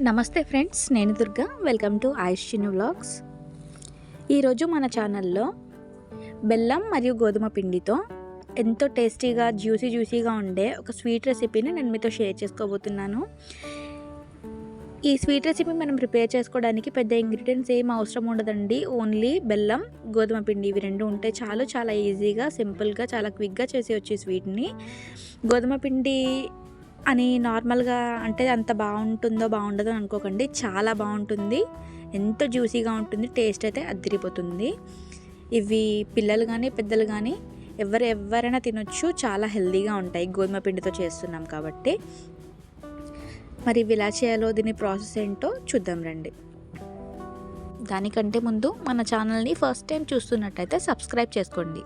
నమస్తే ఫ్రెండ్స్ నేను Durga. Welcome to Ayush Chinnu vlogs ఈరోజు మన ఛానల్లో బెల్లం మరియు గోధుమ పిండితో ఎంతో టేస్టీగా జ్యూసీ జ్యూసీగా ఉండే ఒక స్వీట్ రెసిపీని నేను మీతో షేర్ చేసుకోబోతున్నాను. ఈ స్వీట్ రెసిపీ మనం ప్రిపేర్ చేసుకోవడానికి పెద్ద ఇంగ్రీడియంట్స్ ఏం అవసరం ఉండదండి. ఓన్లీ బెల్లం గోధుమ పిండి ఇవి రెండు ఉంటే చాలు చాలా ఈజీగా సింపుల్గా చాలా క్విక్గా చేసేయచ్చు ఈ స్వీట్ని. గోధుమ పిండి అని నార్మల్గా అంటే అంత బాగుంటుందో బాగుండదో అనుకోకండి. చాలా బాగుంటుంది. ఎంతో జ్యూసీగా ఉంటుంది టేస్ట్ అయితే అదిరిపోతుంది. ఇవి పిల్లలు కానీ పెద్దలు కానీ ఎవరు ఎవరైనా తినొచ్చు. చాలా హెల్దీగా ఉంటాయి. గోధుమ పిండితో చేస్తున్నాం కాబట్టి. మరి ఇవి ఎలా చేయాలో దీని ప్రాసెస్ ఏంటో చూద్దాం రండి. దానికంటే ముందు మన ఛానల్ని ఫస్ట్ టైం చూస్తున్నట్టయితే సబ్స్క్రైబ్ చేసుకోండి.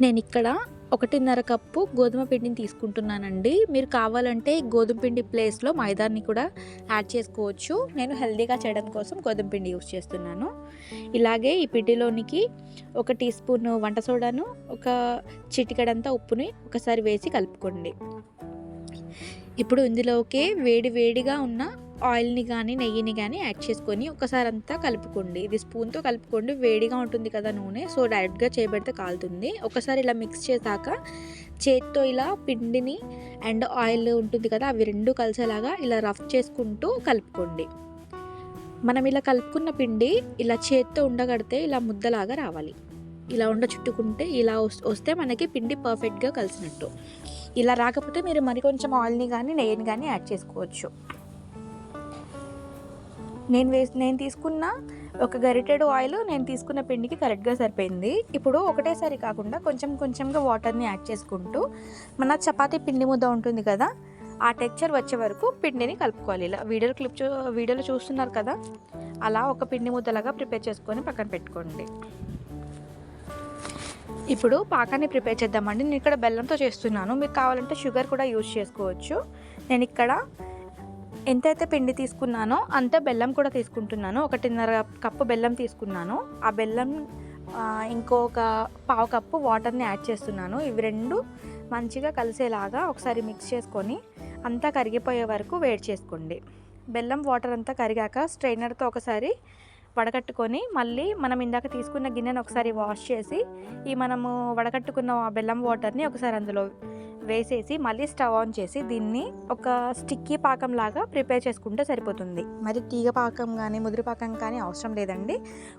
నేను ఇక్కడ ఒకటిన్నర కప్పు గోధుమ పిండిని తీసుకుంటున్నానండి. మీరు కావాలంటే గోధుమ పిండి ప్లేస్లో మైదాన్ని కూడా యాడ్ చేసుకోవచ్చు. నేను హెల్తీగా చేయడం కోసం గోధుమ పిండి యూస్ చేస్తున్నాను. ఇలాగే ఈ పిండిలోనికి ఒక టీ స్పూన్ వంట సోడాను ఒక చిటికడంతా ఉప్పుని ఒకసారి వేసి కలుపుకోండి. ఇప్పుడు ఇందులోకి వేడి వేడిగా ఉన్న ఆయిల్ని కానీ నెయ్యిని కానీ యాడ్ చేసుకొని ఒకసారి అంతా కలుపుకోండి. ఇది స్పూన్తో కలుపుకోండి. వేడిగా ఉంటుంది కదా నూనె సో డైరెక్ట్గా చేయబడితే కాలుతుంది. ఒకసారి ఇలా మిక్స్ చేశాక చేత్తో ఇలా పిండిని అండ్ ఆయిల్ ఉంటుంది కదా అవి రెండు కలిసేలాగా ఇలా రఫ్ చేసుకుంటూ కలుపుకోండి. మనం ఇలా కలుపుకున్న పిండి ఇలా చేత్తో ఉండగడితే ఇలా ముద్దలాగా రావాలి. ఇలా ఉండ చుట్టుకుంటే ఇలా వస్తే మనకి పిండి పర్ఫెక్ట్గా కలిసినట్టు. ఇలా రాకపోతే మీరు మరి కొంచెం ఆయిల్ని కానీ నెయ్యిని కానీ యాడ్ చేసుకోవచ్చు. నేను వేసి నేను తీసుకున్న ఒక గరిటెడ్ ఆయిల్ నేను తీసుకున్న పిండికి కరెక్ట్గా సరిపోయింది. ఇప్పుడు ఒకటేసారి కాకుండా కొంచెం కొంచెంగా వాటర్ని యాడ్ చేసుకుంటూ మన చపాతీ పిండి ముద్ద ఉంటుంది కదా ఆ టెక్చర్ వచ్చే వరకు పిండిని కలుపుకోవాలి. ఇలా వీడియో క్లిప్ చూ వీడియోలు చూస్తున్నారు కదా అలా ఒక పిండి ముద్దలాగా ప్రిపేర్ చేసుకొని పక్కన పెట్టుకోండి. ఇప్పుడు పాకాన్ని ప్రిపేర్ చేద్దామండి. నేను ఇక్కడ బెల్లంతో చేస్తున్నాను. మీకు కావాలంటే షుగర్ కూడా యూజ్ చేసుకోవచ్చు. నేను ఇక్కడ ఎంతైతే పిండి తీసుకున్నానో అంత బెల్లం కూడా తీసుకుంటున్నాను. ఒకటిన్నర కప్పు బెల్లం తీసుకున్నాను. ఆ బెల్లం ఇంకొక పావు కప్పు వాటర్ని యాడ్ చేస్తున్నాను. ఇవి రెండు మంచిగా కలిసేలాగా ఒకసారి మిక్స్ చేసుకొని అంతా కరిగిపోయే వరకు వేడి చేసుకోండి. బెల్లం వాటర్ అంతా కరిగాక స్ట్రైనర్తో ఒకసారి వడగట్టుకొని మళ్ళీ మనం ఇందాక తీసుకున్న గిన్నెను ఒకసారి వాష్ చేసి ఈ మనము వడకట్టుకున్న బెల్లం వాటర్ని ఒకసారి అందులో వేసేసి మళ్ళీ స్టవ్ ఆన్ చేసి దీన్ని ఒక స్టిక్కీ పాకం లాగా ప్రిపేర్ చేసుకుంటే సరిపోతుంది. మరి తీగ పాకం కానీ ముదిరి పాకం కానీ అవసరం లేదండి.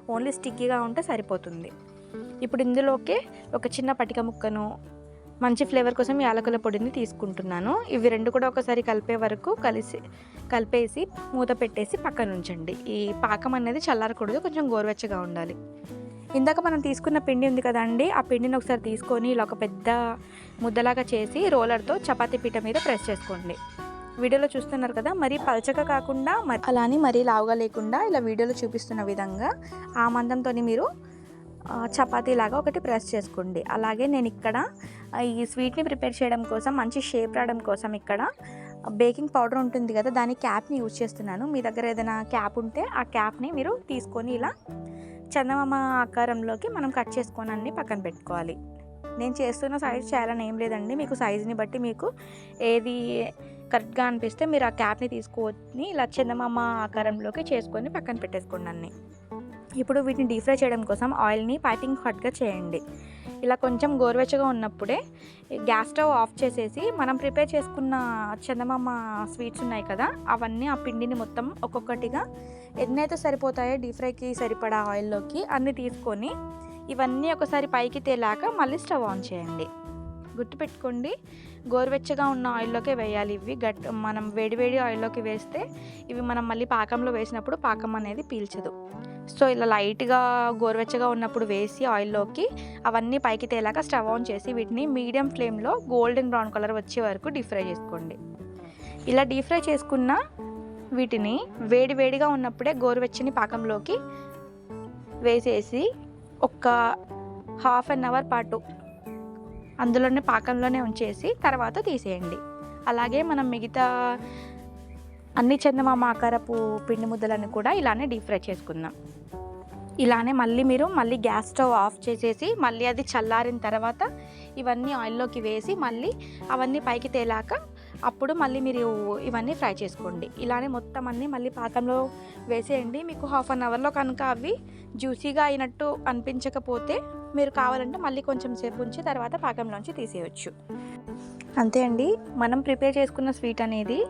ఓన్లీ స్టిక్కీగా ఉంటే సరిపోతుంది. ఇప్పుడు ఇందులోకి ఒక చిన్న పటిక ముక్కను మంచి ఫ్లేవర్ కోసం యాలకుల పొడిని తీసుకుంటున్నాను. ఇవి రెండు కూడా ఒకసారి కలిపే వరకు కలిసి కలిపేసి మూత పెట్టేసి పక్కన ఉంచండి. ఈ పాకం అనేది చల్లారకూడదు కొంచెం గోరువెచ్చగా ఉండాలి. ఇందాక మనం తీసుకున్న పిండి ఉంది కదండి ఆ పిండిని ఒకసారి తీసుకొని ఇలా ఒక పెద్ద ముద్దలాగా చేసి రోలర్తో చపాతీ పీట మీద ప్రెస్ చేసుకోండి. వీడియోలో చూస్తున్నారు కదా మరీ పలచగా కాకుండా అలానే మరీ లావుగా లేకుండా ఇలా వీడియోలో చూపిస్తున్న విధంగా ఆ మందంతో మీరు చపాతీ లాగా ఒకటి ప్రెస్ చేసుకోండి. అలాగే నేను ఇక్కడ ఈ స్వీట్ని ప్రిపేర్ చేయడం కోసం మంచి షేప్ రావడం కోసం ఇక్కడ బేకింగ్ పౌడర్ ఉంటుంది కదా దాని క్యాప్ని యూజ్ చేస్తున్నాను. మీ దగ్గర ఏదైనా క్యాప్ ఉంటే ఆ క్యాప్ని మీరు తీసుకొని ఇలా చందమామ ఆకారంలోకి మనం కట్ చేసుకొని అన్ని పక్కన పెట్టుకోవాలి. నేను చేస్తున్న సైజ్ చేయాలని ఏం లేదండి. మీకు సైజుని బట్టి మీకు ఏది కరెక్ట్గా అనిపిస్తే మీరు ఆ క్యాప్ని తీసుకొని ఇలా చందమామ ఆకారంలోకి చేసుకొని పక్కన పెట్టేసుకోండి అన్నీ. ఇప్పుడు వీటిని డీప్ ఫ్రై చేయడం కోసం ఆయిల్ని పైపింగ్ హాట్గా చేయండి. ఇలా కొంచెం గోరువెచ్చగా ఉన్నప్పుడే గ్యాస్ స్టవ్ ఆఫ్ చేసేసి మనం ప్రిపేర్ చేసుకున్న చందమామ స్వీట్స్ ఉన్నాయి కదా అవన్నీ ఆ పిండిని మొత్తం ఒక్కొక్కటిగా ఎన్నైతే సరిపోతాయో డీప్ ఫ్రైకి సరిపడా ఆయిల్లోకి అన్నీ తీసుకొని ఇవన్నీ ఒకసారి పైకి తేలాక మళ్ళీ స్టవ్ ఆన్ చేయండి. గుర్తుపెట్టుకోండి గోరువెచ్చగా ఉన్న ఆయిల్లోకే వేయాలి ఇవి. గట్ మనం వేడివేడి ఆయిల్లోకి వేస్తే ఇవి మనం మళ్ళీ పాకంలో వేసినప్పుడు పాకం అనేది పీల్చదు. సో ఇలా లైట్గా గోరువెచ్చగా ఉన్నప్పుడు వేసి ఆయిల్లోకి అవన్నీ పైకి తేలాక స్టవ్ ఆన్ చేసి వీటిని మీడియం ఫ్లేమ్లో గోల్డెన్ బ్రౌన్ కలర్ వచ్చే వరకు డీప్ ఫ్రై చేసుకోండి. ఇలా డీప్ ఫ్రై చేసుకున్న వీటిని వేడి వేడిగా ఉన్నప్పుడే గోరువెచ్చని పాకంలోకి వేసేసి ఒక హాఫ్ అన్ అవర్ పాటు అందులోనే పాకంలోనే ఉంచేసి తర్వాత తీసేయండి. అలాగే మనం మిగతా అన్ని చందమామ ఆకారపు పిండి ముద్దలను కూడా ఇలానే డీప్ ఫ్రై చేసుకుందాం. ఇలానే మళ్ళీ మీరు మళ్ళీ గ్యాస్ స్టవ్ ఆఫ్ చేసేసి మళ్ళీ అది చల్లారిన తర్వాత ఇవన్నీ ఆయిల్లోకి వేసి మళ్ళీ అవన్నీ పైకి తేలాక అప్పుడు మళ్ళీ మీరు ఇవన్నీ ఫ్రై చేసుకోండి. ఇలానే మొత్తం అన్నీ మళ్ళీ పాకంలో వేసేయండి. మీకు హాఫ్ అన్ అవర్లో కనుక అవి జ్యూసీగా అయినట్టు అనిపించకపోతే మీరు కావాలంటే మళ్ళీ కొంచెం సేపు ఉంచి తర్వాత పాకంలోంచి తీసేయచ్చు. అంతే అండి. మనం ప్రిపేర్ చేసుకున్న స్వీట్ అనేది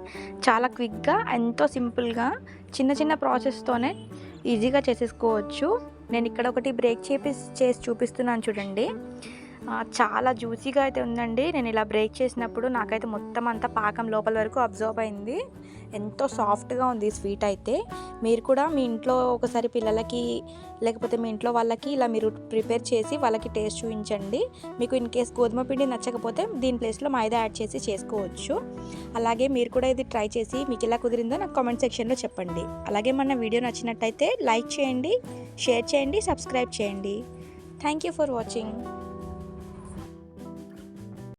చాలా క్విక్గా ఎంతో సింపుల్గా చిన్న చిన్న ప్రాసెస్తోనే ఈజీగా చేసేసుకోవచ్చు. నేను ఇక్కడ ఒకటి బ్రేక్ చేపి చేసి చూపిస్తున్నాను చూడండి. చాలా జ్యూసీగా అయితే ఉందండి. నేను ఇలా బ్రేక్ చేసినప్పుడు నాకైతే మొత్తం అంతా పాకం లోపల వరకు అబ్జర్వ్ అయింది. ఎంతో సాఫ్ట్గా ఉంది స్వీట్ అయితే. మీరు కూడా మీ ఇంట్లో ఒకసారి పిల్లలకి లేకపోతే మీ ఇంట్లో వాళ్ళకి ఇలా మీరు ప్రిపేర్ చేసి వాళ్ళకి టేస్ట్ చూపించండి. మీకు ఇన్ కేస్ గోధుమ పిండి నచ్చకపోతే దీని ప్లేస్లో మైదా యాడ్ చేసి చేసుకోవచ్చు. అలాగే మీరు కూడా ఇది ట్రై చేసి మీకు ఎలా కుదిరిందో నాకు కామెంట్ సెక్షన్లో చెప్పండి. అలాగే మన వీడియో నచ్చినట్టయితే లైక్ చేయండి షేర్ చేయండి సబ్స్క్రైబ్ చేయండి. Thank you for watching.